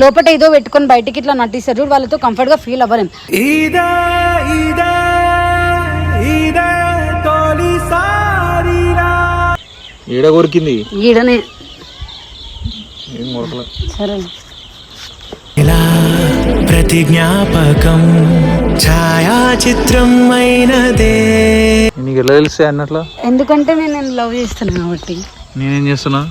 లోపల ఏదో పెట్టుకొని బయటికి ఇట్లా నటిస్తారు చూడు వాళ్ళతో కంఫర్ట్గా ఫీల్ అవ్వలేం. ఈడ కొరికింది? ఈడనే. సరే. ఇలా ప్రతి జ్ఞాపకం ఛాయాచిత్రం అయినదే. నీకు ఎలా తెలిసే అన్నట్లా? ఎందుకంటే నేను నేను లవ్ చేస్తున్నాను కాబట్టి. నేనేం చేస్తున్నా?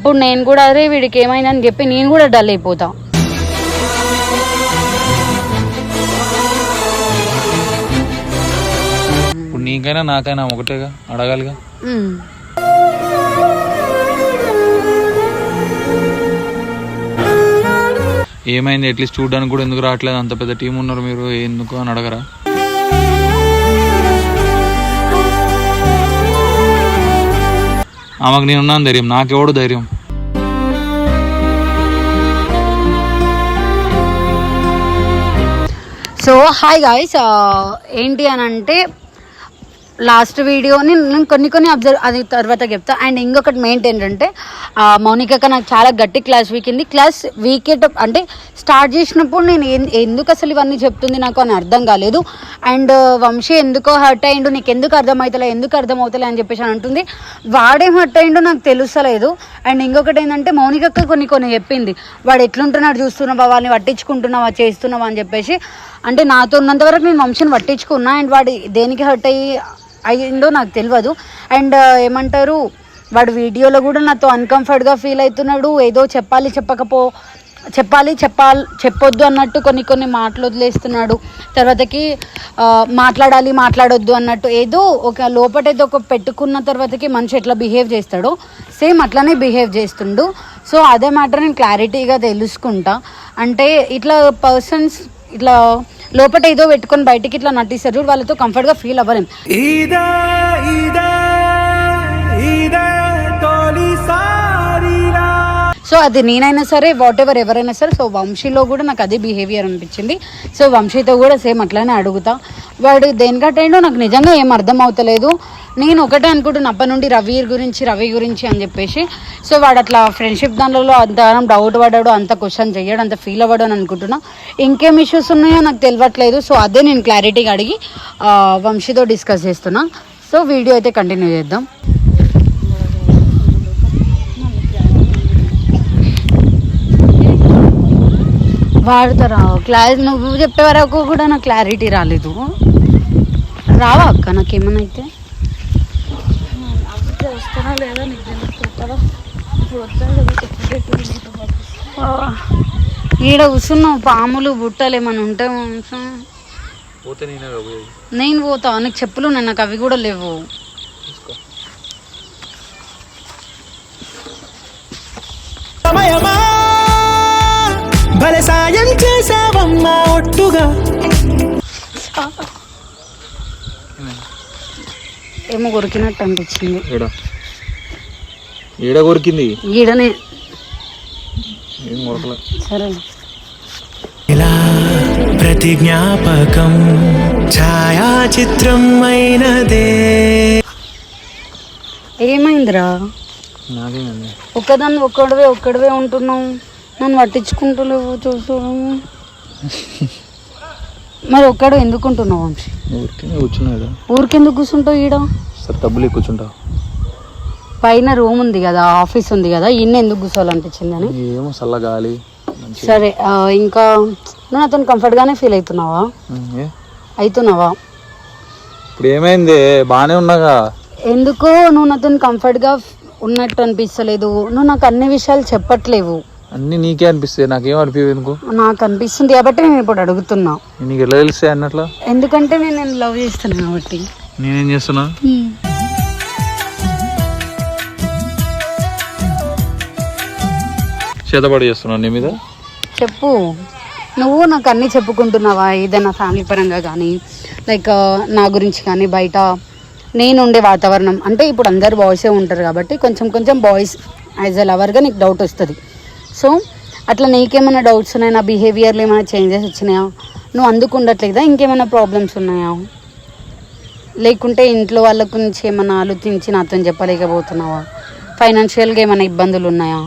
అప్పుడు నేను కూడా అరే వీడికి ఏమైందని చెప్పి నేను కూడా డల్ అయిపోతా. ఇప్పుడు నీకైనా నాకైనా ఒకటేగా అడగాలిగా? ఉమ్. ఏమైంది? అట్లీస్ట్ చూడడానికి కూడా ఎందుకు రావట్లేదు? అంత పెద్ద టీం ఉన్నారు మీరు ఎందుకు అని అడగరా? ఆమెకు నేనున్నాను ధైర్యం నాకెవడు ధైర్యం? సో హాయ్ గాయస్ ఏంటి అని అంటే లాస్ట్ వీడియోని నేను కొన్ని కొన్ని అబ్జర్వ్ అది తర్వాత చెప్తా. అండ్ ఇంకొకటి మెయిన్ ఏంటంటే ఆ, మౌనికక్క నాకు చాలా గట్టి క్లాస్ వీకింది క్లాస్ వీకెట్ అంటే స్టార్ట్ చేసినప్పుడు నేను ఎందుకు అసలు ఇవన్నీ చెప్తుంది నాకు అని అర్థం కాలేదు. అండ్ వంశీ ఎందుకో హర్ట్ అయ్యిండు నీకు ఎందుకు అర్థమవుతలే ఎందుకు అర్థమవుతలే అని చెప్పేసి అని అంటుంది. వాడేం హర్ట్ అయ్యిండో నాకు తెలుస్తలేదు. అండ్ ఇంకొకటి ఏంటంటే మౌనికక్క కొన్ని కొన్ని చెప్పింది. వాడు ఎట్లుంటున్నాడు చూస్తున్నావా వాళ్ళని పట్టించుకుంటున్నావా చేస్తున్నావా? అని చెప్పేసి. అంటే నాతో ఉన్నంత వరకు నేను వంశీని పట్టించుకున్నా. అండ్ వాడు దేనికి హర్ట్ అయ్యి అయ్యిందో నాకు తెలియదు. అండ్ ఏమంటారు వాడు వీడియోలో కూడా నాతో అన్కంఫర్ట్గా ఫీల్ అవుతున్నాడు. ఏదో చెప్పాలి చెప్పకపో చెప్పాలి చెప్పాలి చెప్పొద్దు అన్నట్టు కొన్ని కొన్ని మాటలు వదిలేస్తున్నాడు. తర్వాతకి మాట్లాడాలి మాట్లాడొద్దు అన్నట్టు ఏదో ఒక లోపట ఏదో ఒక పెట్టుకున్న తర్వాతకి మనిషి ఎట్లా బిహేవ్ చేస్తాడో సేమ్ అట్లనే బిహేవ్ చేస్తుండు. సో అదే మ్యాటర్ నేను క్లారిటీగా తెలుసుకుంటా. అంటే ఇట్లా పర్సన్స్ ఇట్లా లోపట ఏదో పెట్టుకొని బయటికి ఇట్లా నటిస్తారు వాళ్ళతో కంఫర్ట్గా ఫీల్ అవ్వలేం. సో అది నేనైనా సరే వాట్ ఎవర్ ఎవరైనా సరే సో వంశీలో కూడా నాకు అదే బిహేవియర్ అనిపించింది. సో వంశీతో కూడా సేమ్ అట్లానే అడుగుతా. వాడు దేనికంటేండో నాకు నిజంగా ఏం అర్థం అవుతలేదు నేను ఒకటే అనుకుంటున్నా అప్పటి నుండి రవి గురించి రవి గురించి అని చెప్పేసి. సో వాడు అట్లా ఫ్రెండ్షిప్ దానిలో అంతగానం డౌట్ పడ్డాడు అంత క్వశ్చన్ చేయడు అంత ఫీల్ అవ్వడు అని అనుకుంటున్నా. ఇంకేం ఇష్యూస్ ఉన్నాయో నాకు తెలియట్లేదు సో అదే నేను క్లారిటీగా అడిగి వంశీతో డిస్కస్ చేస్తున్నా. సో వీడియో అయితే కంటిన్యూ చేద్దాం. వాడతారా క్లాస్ నువ్వు చెప్పే వరకు కూడా నాకు క్లారిటీ రాలేదు. రావా అక్క నాకేమన్నా అయితే ఆ, ఈడ కూర్చున్నావు పాములు బుట్టలు ఏమైనా ఉంటే నేను పోతా నీకు చెప్పులు ఉన్నాయి నాకు అవి కూడా లేవు. ఏమో కొరికినట్టు అనిపించింది. ఈడ ఈడ కొరికింది? ఈడనే. ఏం కొరకలే. సరే. ఇలా ప్రతి జ్ఞాపకం ఛాయాచిత్రం అయినదే. ఏమైందిరా? నాకేనండి ఒక్కదాన్ని ఒక్కడివే ఒక్కడివే ఉంటున్నావు. నన్ను పట్టించుకుంటలేవు చూసు మరి ఒక్కడు ఎందుకు ఉంటున్నావు వంశీ ఊరికే కూర్చున్నాడు ఊరికెందుకు కూర్చుంటావు ఈడ? సరే డబ్బులు కూర్చుంటా. పైన రూమ్ ఉంది కదా ఆఫీస్ ఉంది కదా ఇన్ని ఎందుకు కూర్చోవాలనిపించింది అని? ఏమో చల్ల గాలి మంచి సరే ఆ, ఇంకా నువ్వు నాతో కంఫర్ట్గానే ఫీల్ అవుతున్నావా? ఏ? అవుతున్నావా? ఇప్పుడు ఏమైంది? బాగానే ఉన్నాగా? ఎందుకో నువ్వు నాతో కంఫర్ట్గా ఉన్నట్టు అనిపిస్తలేదు? నువ్వు నాకు అన్ని విషయాలు చెప్పట్లేవు. అన్ని నీకే అనిపిస్తాయి. నాకేం అనిపించదు ఎందుకు? నాకు అనిపిస్తుంది కాబట్టి నేను ఇప్పుడు అడుగుతున్నా. నీకు ఎలా తెలిసే అన్నట్లా? ఎందుకంటే నేను నేను లవ్ చేస్తున్నాను కాబట్టి. నేనేం చేస్తున్నా? చేతబడి చేస్తున్నాను నీ మీద? చెప్పు. నువ్వు నాకు అన్నీ చెప్పుకుంటున్నావా? ఏదైనా ఫ్యామిలీ పరంగా కానీ లైక్ నా గురించి కానీ బయట నేను ఉండే వాతావరణం. అంటే ఇప్పుడు అందరు బాయ్సే ఉంటారు కాబట్టి కొంచెం కొంచెం బాయ్స్ యాజ్ అ లవర్గా నీకు డౌట్ వస్తుంది. సో అట్లా నీకేమైనా డౌట్స్ ఉన్నాయా? నా బిహేవియర్లో ఏమైనా చేంజెస్ వచ్చినాయా? నువ్వు అందుకు ఉండట్లేదా ఇంకేమైనా ప్రాబ్లమ్స్ ఉన్నాయా? లేకుంటే ఇంట్లో వాళ్ళ గురించి ఏమైనా ఆలోచించి నాతో చెప్పలేకపోతున్నావా? ఫైనాన్షియల్గా ఏమైనా ఇబ్బందులు ఉన్నాయా?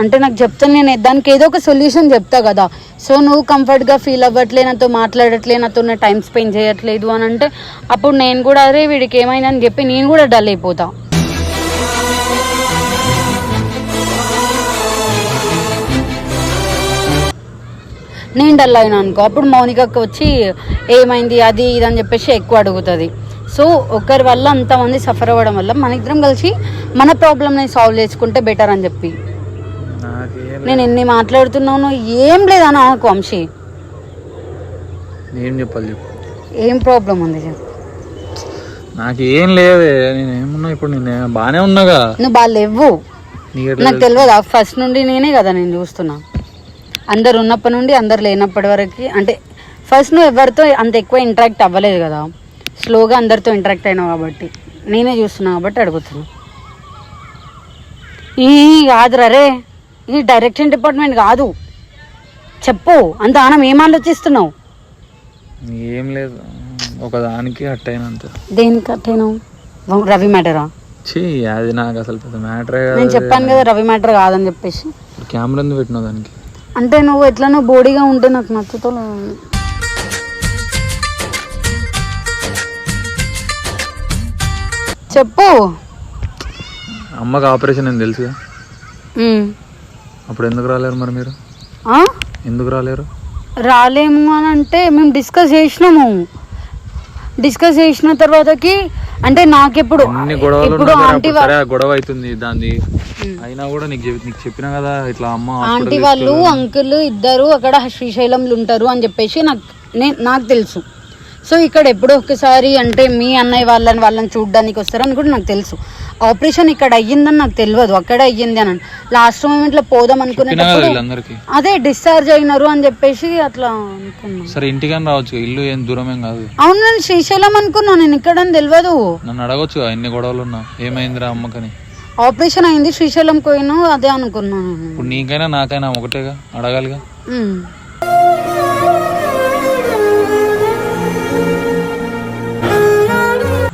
అంటే నాకు చెప్తాను నేను దానికి ఏదో ఒక సొల్యూషన్ చెప్తా కదా. సో నువ్వు కంఫర్ట్గా ఫీల్ అవ్వట్లే నాతో మాట్లాడట్లే నాతో నా టైం స్పెండ్ చేయట్లేదు అని అంటే అప్పుడు నేను కూడా అరే వీడికి ఏమైందని చెప్పి నేను కూడా డల్ అయిపోతా. నేను డల్ అయినా అనుకో. అప్పుడు మౌనికకి వచ్చి ఏమైంది? అది ఇది అని చెప్పేసి ఎక్కువ అడుగుతుంది. సో ఒకరి వల్ల అంతమంది సఫర్ అవ్వడం వల్ల మన ఇద్దరం కలిసి మన ప్రాబ్లమ్ని సాల్వ్ చేసుకుంటే బెటర్ అని చెప్పి. నాకేం నేను ఎన్ని మాట్లాడుతున్నాను ఏం లేదని అనుకో వంశీ. ఏం చెప్పాలి చెప్పు. ఏం ప్రాబ్లం ఉంది. నాకేం లేదే. నేను ఏమున్నా ఇప్పుడు నేను ఉన్నాగా. నువ్వు బాగా లేవు నీకు నాకు తెలియదా ఫస్ట్ నుండి నేనే కదా నేను చూస్తున్నా. అందరు ఉన్నప్పటి నుండి అందరు లేనప్పటి వరకు అంటే ఫస్ట్ నువ్వు ఎవరితో అంత ఎక్కువ ఇంటరాక్ట్ అవ్వలేదు కదా? స్లోగా అందరితో ఇంటరాక్ట్ అయినావు కాబట్టి. నేనే చూస్తున్నా కాబట్టి అడుగుతున్నా. ఈ కాదురా రే ఈ డైరెక్షన్ డిపార్ట్మెంట్ కాదు. చెప్పు అంత ఆనం ఏం ఆలోచిస్తున్నావు? ఏం లేదు. ఒక దానికి హట్ అయిన అంతే దేనికి కట్ అయినావు? రవి మ్యాటరా ఛీ అది నాకు అసలు పెద్ద మ్యాటరే నేను చెప్పాను కదా రవి మ్యాటర్ కాదని చెప్పేసి. కెమెరా పెట్టినావు దానికి. అంటే నువ్వు ఎట్లనో బోడీగా ఉంటే నాకు నచ్చుతో చెప్పు. అమ్మకి ఆపరేషన్ అని తెలుసుగా ఉమ్. అప్పుడు ఎందుకు రాలేరు మరి మీరు? ఆ? ఎందుకు రాలేరు? రాలేము అని అంటే మేము డిస్కస్ చేసినాము. డిస్కస్ చేసిన తర్వాతకి అంటే నాకెప్పుడు ఎన్ని గొడవలు ఉన్నా సరే ఆంటీ అప్పుడు సరే ఆ గొడవ అవుతుంది దాన్ని అయినా కూడా నీకు చెప్- నీకు చెప్పినా కదా ఇట్లా అమ్మ ఆంటీ వాళ్ళు అంకుల్ ఇద్దరు అక్కడ శ్రీశైలంలో ఉంటారు అని చెప్పేసి నాకు నేను నాకు తెలుసు. సో ఇక్కడ ఎప్పుడో ఒకసారి అంటే మీ అన్నయ్య వాళ్ళని వాళ్ళని చూడడానికి వస్తారని కూడా నాకు తెలుసు. ఆపరేషన్ ఇక్కడ అయ్యిందని నాకు తెలియదు అక్కడ అయ్యింది అని. లాస్ట్ మూమెంట్లో పోదాం వీళ్ళందరికీ? అదే డిశ్చార్జ్ అయినారు అని చెప్పేసి అట్లా అనుకున్నా. సరే ఇంటికని రావచ్చు ఇల్లు ఏం కాదు. అవును నేను శ్రీశైలం అనుకున్నా నేను ఇక్కడ అని తెలియదు. నన్ను అడగొచ్చు ఎన్ని గొడవలు ఉన్నా ఏమైందిరా అమ్మకని? ఆపరేషన్ అయింది శ్రీశైలం పోయినా అదే అనుకున్నాను నేను. ఇప్పుడు నీకైనా నాకైనా ఒకటేగా అడగాలిగా?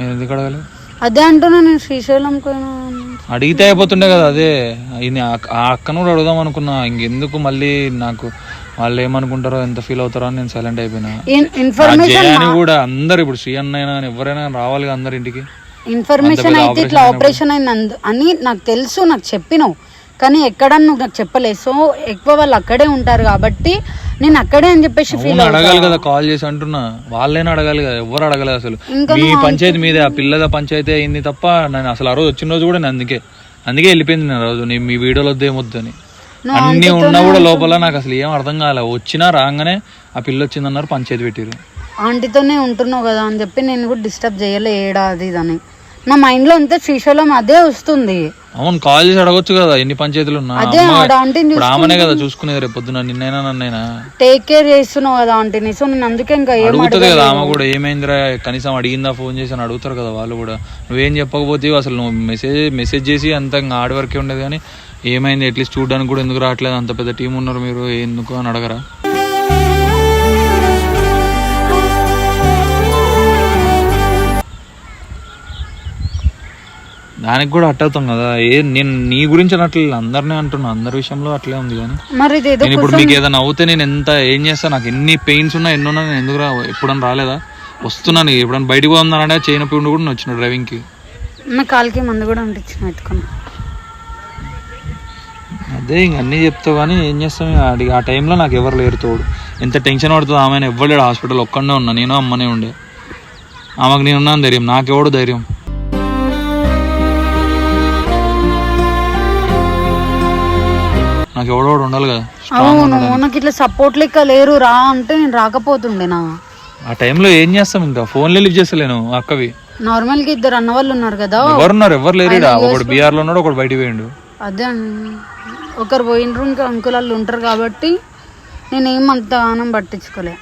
ఎందుకు అడగాలి? అదే అంటున్నా నేను శ్రీశైలం పోయినా అడిగితే అయిపోతుండే కదా అదే. ఆ- అక్కను కూడా అడుగుదాం అనుకున్నా. ఇంకెందుకు మళ్ళీ నాకు వాళ్ళు ఏమనుకుంటారో ఎంత ఫీల్ అవుతారో అని నేను సైలెంట్ అయిపోయినా. కూడా అందరు ఇప్పుడు శ్రీ అన్నైనా ఎవరైనా రావాలి అందరి ఇంటికి. ఇన్ఫర్మేషన్ అయితే ఇట్లా ఆపరేషన్ అయింది అని నాకు తెలుసు నాకు చెప్పినావు. కానీ ఎక్కడ నువ్వు నాకు చెప్పలేదు. సో ఎక్కువ వాళ్ళు అక్కడే ఉంటారు కాబట్టి నేను అక్కడే అని చెప్పేసి ఫీల్ అడగాలి కదా కాల్ చేసి అంటున్నా. వాళ్ళైనా అడగాలి కదా ఎవరు అడగలేదు అసలు. మీ పంచాయతీ మీదే ఆ పిల్లల పంచాయతీ అయింది తప్ప నేను అసలు ఆ రోజు వచ్చిన రోజు కూడా నేను అందుకే అందుకే వెళ్ళిపోయింది నేను రోజు. నీ మీ వీడియోలో వద్దు ఏమొద్దు అని అన్ని ఉన్నా కూడా లోపల నాకు అసలు ఏం అర్థం కాలే. వచ్చినా రాగానే ఆ పిల్ల వచ్చిందన్నారు పంచాయతీ పెట్టిరు ఆంటీతోనే ఉంటున్నావు కదా అని చెప్పి నేను కూడా డిస్టర్బ్ చేయలే ఏడా అది ఇది అని నా మైండ్లో అంతా శ్రీశైలం అదే వస్తుంది. అవును కాల్ చేసి అడగొచ్చు కదా ఎన్ని పంచాయతీలు ఉన్నా అదే ఆడ ఆంటీని ఇప్పుడు ఆమెనే కదా చూసుకునేది రేపు పొద్దున నిన్నైనా నన్నైనా. టేక్ కేర్ చేస్తున్నావు కదా ఆంటీని సో నేను అందుకే ఇంకా ఏం అడుగుతుంది కదా ఆమె కూడా ఏమైందిరా కనీసం అడిగిందా ఫోన్ చేసి అని అడుగుతారు కదా వాళ్ళు కూడా. నువ్వేం చెప్పకపోతే అసలు నువ్వు మెసేజ్ మెసేజ్ చేసి అంత ఇంకా ఆడి వరకే ఉండేది కానీ ఏమైంది అట్లీస్ట్ చూడడానికి కూడా ఎందుకు రావట్లేదు అంత పెద్ద టీం ఉన్నారు మీరు ఎందుకు అని అడగరా? దానికి కూడా అట్ అవుతాం కదా. ఏ నేను నీ గురించి అనట్లేదు అందరినీ అంటున్నా. అందరి విషయంలో అట్లే ఉంది కానీ. మరి నేను ఇప్పుడు మీకు ఏదైనా అవుతే నేను ఎంత ఏం చేస్తా? నాకు ఎన్ని పెయిన్స్ ఉన్నా ఎన్ని ఉన్నా నేను ఎందుకు రా ఎప్పుడన్నా రాలేదా? వస్తున్నాను ఎప్పుడన్నా బయటకు చైన్ పిండి కూడా నేను వచ్చిన డ్రైవింగ్కి. నా కాలికి మందు కూడా ఎత్తుకున్నా అదే ఇంక అన్నీ చెప్తావు కానీ ఏం చేస్తాం ఇక? ఆడి- ఆ టైంలో నాకు ఎవరు లేరు తోడు. ఎంత టెన్షన్ పడుతుంది ఆమె ఎవ్వరు లేడు. హాస్పిటల్ ఒక్కడే ఉన్నా. నేను అమ్మనే ఉండే. ఆమెకు నేను ఉన్నాను ధైర్యం. నాకెవడు ధైర్యం? నాకు ఎవడోడు ఉండాలి కదా. అవును నాకు ఇట్లా సపోర్ట్ లెక్క లేరు రా అంటే నేను రాకపోతుండే నా. ఆ టైంలో ఏం చేస్తాం ఇంకా? ఫోన్లే లిఫ్ట్ చేస్తలేను అక్కవి. నార్మల్గా ఇద్దరు అన్న వాళ్ళు ఉన్నారు కదా. ఎవరున్నారు? ఎవరు లేరు. ఒకడు బీఆర్లో ఉన్నాడు ఒకడు బయటికి పోయిండు. అదే. ఒకరు పోయినరు ఇంకా అంకుల్ వాళ్ళు ఉంటారు కాబట్టి నేను ఏమంత ఆనం పట్టించుకోలే.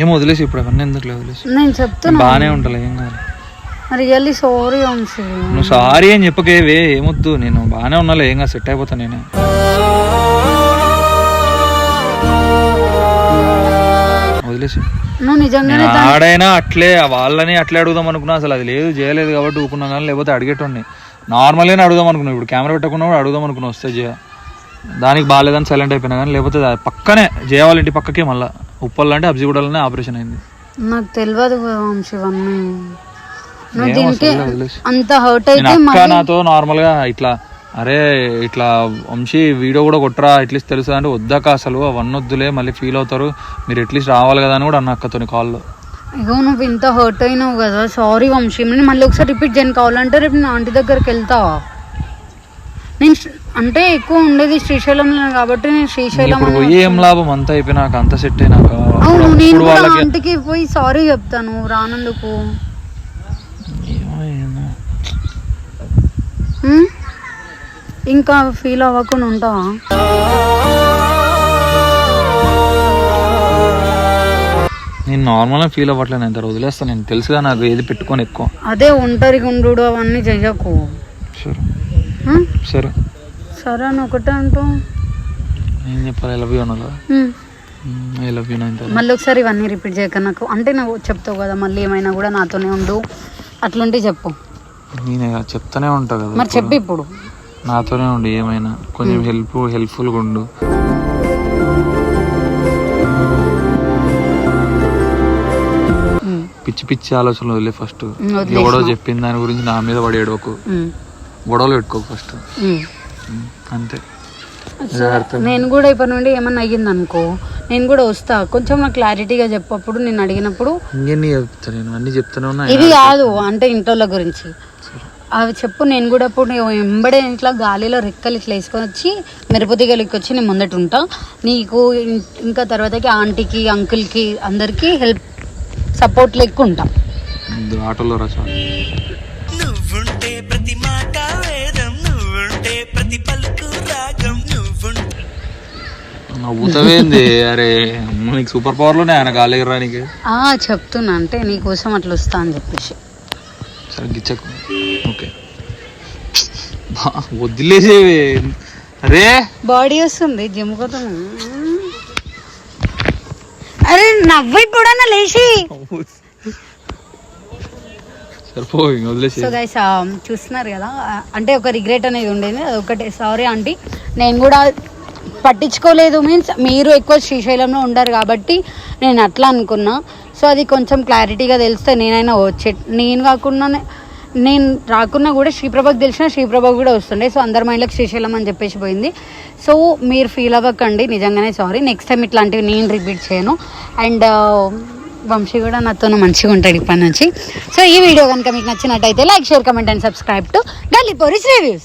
ఏం వదిలేసి ఇప్పుడు అవన్నీ ఎందుకు వదిలేసి? నేను చెప్తున్నా. బాగానే ఉంటాలే ఏం కాదు. రియల్లీ సారీ వంశీ నువ్వు సారీ అని చెప్పకేవే ఏమొద్దు. నేను బాగానే ఉన్నాలే ఏం కాదు సెట్ అయిపోతా నేనే. వదిలేసి. వదిలేసి నువ్వు నిజంగానే నేను దాన్ని- ఆడైనా అట్లే వాళ్ళని అట్లే అడుగుదాం అనుకున్నా. అసలు అది లేదు చేయలేదు కాబట్టి ఊకున్నా కానీ లేకపోతే అడిగేటోడిని. నార్మల్గానే అడుగుదాం అనుకున్నా. ఇప్పుడు కెమెరా పెట్టకుండా కూడా అడుగుదాం అనుకున్నా వస్తే జయ. దానికి బాగాలేదని సైలెంట్ అయిపోయినా కానీ లేకపోతే పక్కనే జయ వాళ్ళ ఇంటి పక్కకే మళ్ళీ. ఉప్పల్ అంటే అబ్జిగూడలోనే ఆపరేషన్ అయింది. నాకు తెలియదు వంశీ ఇవన్నీ నువ్వు ఏమో దీనికి అసలు వదిలేసి. అంత హర్ట్ నేను అయితే అక్క నాతో నార్మల్గా ఇట్లా అరే ఇట్లా వంశీ వీడియో కూడా కొట్టరా అట్లీస్ట్ తెలుసా అంటే వద్దాక అసలు అవన్నీ వద్దులే మళ్ళీ ఫీల్ అవుతారు. మీరు అట్లీస్ట్ రావాలి కదా అని కూడా అన్న అక్కతోని కాల్లో. ఇగో నువ్వు ఇంత హర్ట్ అయినావు కదా. సారీ వంశీ నేను మళ్ళీ ఒకసారి రిపీట్ చేయను. కావాలంటే రేపు నా ఆంటీ దగ్గరికి వెళ్తా. నేను అంటే ఎక్కువ ఉండేది శ్రీశైలంలో కాబట్టి నేను శ్రీశైలం ఏం లాభం? అంతా అయిపోయినాక అంత సెట్ అయినాక. అవును నేను కూడా ఆంటీకి పోయి సారీ చెప్తాను రానందుకు? ఇంకా ఫీల్ అవ్వకుండా ఉంటావా? నేను నార్మల్గా ఫీల్ అవ్వట్లేదు తర్వాత వదిలేస్తాను నేను తెలుసుగా నాకు ఏది పెట్టుకొని ఎక్కువ. అదే ఒంటరిగా ఉండు అవన్నీ చెయ్యకు. సరే? సరే. సరే అని ఒకటే అంటూ చెప్పాలి? I love you. I love you nine మళ్ళీ ఒకసారి ఇవన్నీ రిపీట్ చేయక నాకు అంటే నువ్వు చెప్తావు కదా మళ్ళీ ఏమైనా కూడా నాతోనే ఉండు. అట్లుంటే చెప్పు. నేను చెప్తానే ఉంటా కదా మరి చెప్పు ఇప్పుడు. నాతోనే ఉండు ఏమైనా. కొంచెం హెల్ప్ హెల్ప్ఫుల్గా ఉండు. పిచ్చి పిచ్చి ఆలోచనలు వదిలే ఫస్ట్. ఎవడో చెప్పిన దాని గురించి నా మీద పడి ఏడవకు. గొడవలు పెట్టుకోకు ఫస్ట్. అంతే. నేను కూడా ఇప్పటి నుండి ఏమన్నా అయ్యింది అనుకో నేను కూడా వస్తా. కొంచెం నాకు క్లారిటీగా చెప్పప్పుడు నేను అడిగినప్పుడు చెప్తానే ఇది కాదు అంటే ఇంటోళ్ళ గురించి. అవి చెప్పు నేను కూడా ఇప్పుడు ఎంబడే ఇట్లా గాలిలో రెక్కలు ఇట్లా వేసుకొని వచ్చి మిరపతిగలికి వచ్చి నేను ముందట ఉంటా. నీకు ఇంకా తర్వాతకి ఆంటీకి అంకుల్కి అందరికీ హెల్ప్ సపోర్ట్ లెక్క ఉంటా ఆటోలో రసా నువ్వుంటే ప్రతి మాట వేదం నువ్వుంటే ప్రతి పలుకు రాగం నువ్వుంటే నవ్వుతావేంది? అరే నీకు సూపర్ పవర్లోనే ఆయన గాలి చెప్తున్నా అంటే నీకోసం అట్లా వస్తా అని చెప్పేసి. సరే గిచ్చకు. ఓకే. బా, వదిలేసేవి అరే! బాడీ వస్తుంది జిమ్ కోసం అరే నవ్వు లేచి. సరిపో ఇంక వదిలేసి సో గైస్ చూస్తున్నారు కదా అంటే ఒక రిగ్రెట్ అనేది ఉండేది అది ఒకటే. సారీ ఆంటీ నేను కూడా పట్టించుకోలేదు మీన్స్ మీరు ఎక్కువ శ్రీశైలంలో ఉండరు కాబట్టి నేను అట్లా అనుకున్నా. సో అది కొంచెం క్లారిటీగా తెలిస్తే నేనైనా వచ్చే నేను కాకుండా నేను రాకున్నా కూడా శ్రీప్రభకు తెలిసిన శ్రీప్రభకు కూడా వస్తుండే. సో అందరి మైండ్లకు శ్రీశైలం అని చెప్పేసి పోయింది. సో మీరు ఫీల్ అవ్వకండి. నిజంగానే సారీ నెక్స్ట్ టైం ఇట్లాంటివి నేను రిపీట్ చేయను. అండ్ uh, వంశీ కూడా నాతో మంచిగా ఉంటాడు ఇప్పటి నుంచి. సో ఈ వీడియో కనుక మీకు నచ్చినట్టయితే like share comment and subscribe to గల్లీపోరీస్ reviews